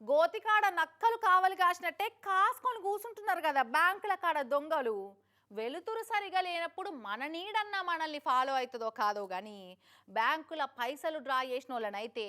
గోతికాడ నక్కలు కావలి కాసినట్టే కాసుకొని కూసుంటున్నారు కదా బ్యాంకుల కాడ దొంగలు. వెలుతురు సరిగా లేనప్పుడు మన నీడన్నా మనల్ని ఫాలో అవుతుందో కాదో కానీ బ్యాంకుల పైసలు డ్రా చేసిన వాళ్ళనైతే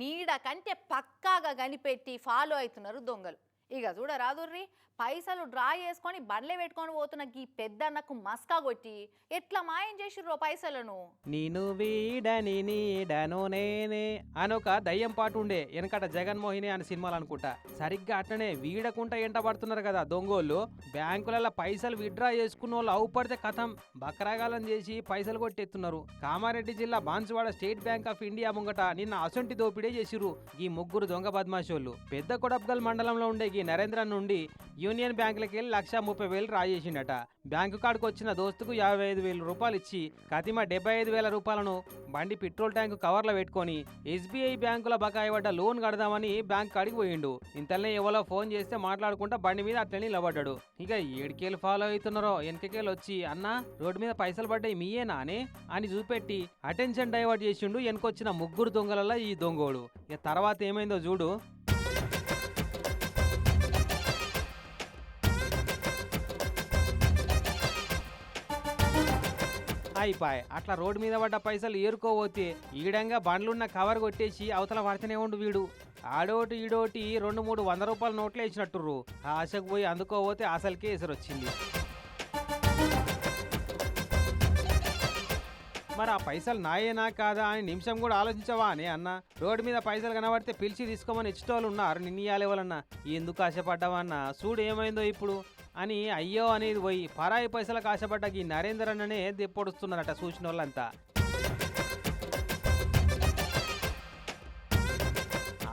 నీడ కంటే పక్కాగా కనిపెట్టి ఫాలో అవుతున్నారు దొంగలు. ఇక చూడరాదుర్రి పైసలు డ్రా చేసుకొని బండ్లే పెట్టుకొని పోతున్న ఈ పెద్దన్నకు మస్కా కొట్టి ఎట్లా మాయం చేసిర్రో పైసలను? నేను వీడని నీడను నేనే అని ఒక దయ్యం పాటు ఉండే వెనకట జగన్మోహిని అనే సినిమాలు అనుకుంటా సరిగ్గా అట్లనే వీడకుండా ఎంట పడుతున్నారు కదా దొంగోళ్ళు. బ్యాంకులలో పైసలు విత్డ్రా చేసుకున్న వాళ్ళు అవుపడితే కథం బక్రాగాలం చేసి పైసలు కొట్టెత్తున్నారు. కామారెడ్డి జిల్లా Banswada State Bank of India ముంగట నిన్న అసొంటి దోపిడే చేసిర్రు ఈ ముగ్గురు దొంగ బద్మాషోళ్ళు. పెద్ద కొడప్గల్ మండలంలో ఉండే ఈ నరేంద్ర నుండి యూనియన్ బ్యాంకులకి వెళ్ళి లక్ష ముప్పై వేలు రాజేసిండట. బ్యాంకు కాడికి వచ్చిన దోస్తుకు యాభై ఐదు వేల రూపాయలు ఇచ్చి కతిమ డెబ్బై ఐదు వేల రూపాయలను బండి పెట్రోల్ ట్యాంకు కవర్లో పెట్టుకొని ఎస్బీఐ బ్యాంకుల బకాయి పడ్డ లోన్ కడదామని బ్యాంక్ కాడికి పోయిండు. ఇంతలనే ఎవరో ఫోన్ చేస్తే మాట్లాడుకుంటా బండి మీద అట్లనే నిలబడ్డాడు. ఇక ఏడికేళ్ళు ఫాలో అవుతున్నారో వెనకకేళ్ళు వచ్చి అన్న రోడ్డు మీద పైసలు పడ్డాయి మీయేనా అని? అని చూపెట్టి అటెన్షన్ డైవర్ట్ చేసిండు వెనకొచ్చిన ముగ్గురు దొంగలలో ఈ దొంగోడు. ఇక తర్వాత ఏమైందో చూడు. అయిపోయి అట్లా రోడ్డు మీద పడ్డ పైసలు ఏరుకోబోతే ఈడంగా బండ్లున్న కవర్ కొట్టేసి అవతల పడితేనే ఉండు వీడు. ఆడోటి ఈడోటి రెండు మూడు వంద రూపాయల నోట్లు వేసినట్టుర్రు ఆశకు పోయి అందుకోబోతే అసలుకే ఎసరొచ్చింది మరి ఆ పైసలు నాయేనా కాదా అని నిమిషం కూడా ఆలోచించవా అని అన్న. రోడ్డు మీద పైసలు కనబడితే పిలిచి తీసుకోమని ఇచ్చేటోళ్ళు ఉన్నారు. నిన్నయాలేవాలన్నా ఎందుకు ఆశపడ్డావా అన్న? చూడు ఏమైందో ఇప్పుడు? అని అయ్యో అనేది పోయి పరాయి పైసలకు ఆశపడ్డ ఈ నరేందర్ అన్ననే దెప్పొడుస్తున్నారట చూసిన వాళ్ళంతా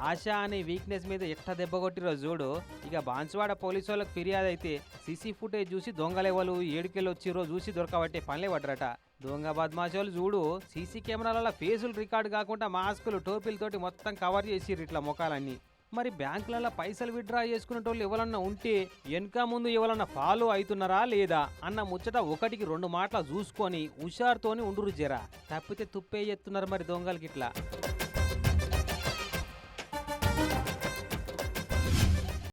ఆశ అనే వీక్నెస్ మీద ఎట్ట దెబ్బ కొట్టిరో చూడు. ఇక బాన్సువాడ పోలీసు వాళ్ళకి ఫిర్యాదు అయితే సీసీ ఫుటేజ్ చూసి దొంగలేవలు ఏడుకెళ్ళి వచ్చిరో చూసి దొరకబట్టే పనిలే పడ్డరట. దొంగ బద్మాషోలు చూడు సీసీ కెమెరాలలో ఫేసులు రికార్డు కాకుండా మాస్కులు టోపీలతోటి మొత్తం కవర్ చేసిర్రు ఇట్లా ముఖాలన్నీ. మరి బ్యాంకులలో పైసలు విత్డ్రా చేసుకునేటోళ్ళు ఎవరన్నా ఉంటే వెనక ముందు ఎవరన్నా ఫాలో అవుతున్నారా లేదా అన్న ముచ్చట ఒకటికి రెండు మాటలు చూసుకొని హుషారుతోని ఉండురు జరా. తప్పితే తుప్పే ఎత్తున్నారు మరి దొంగలకి ఇట్లా.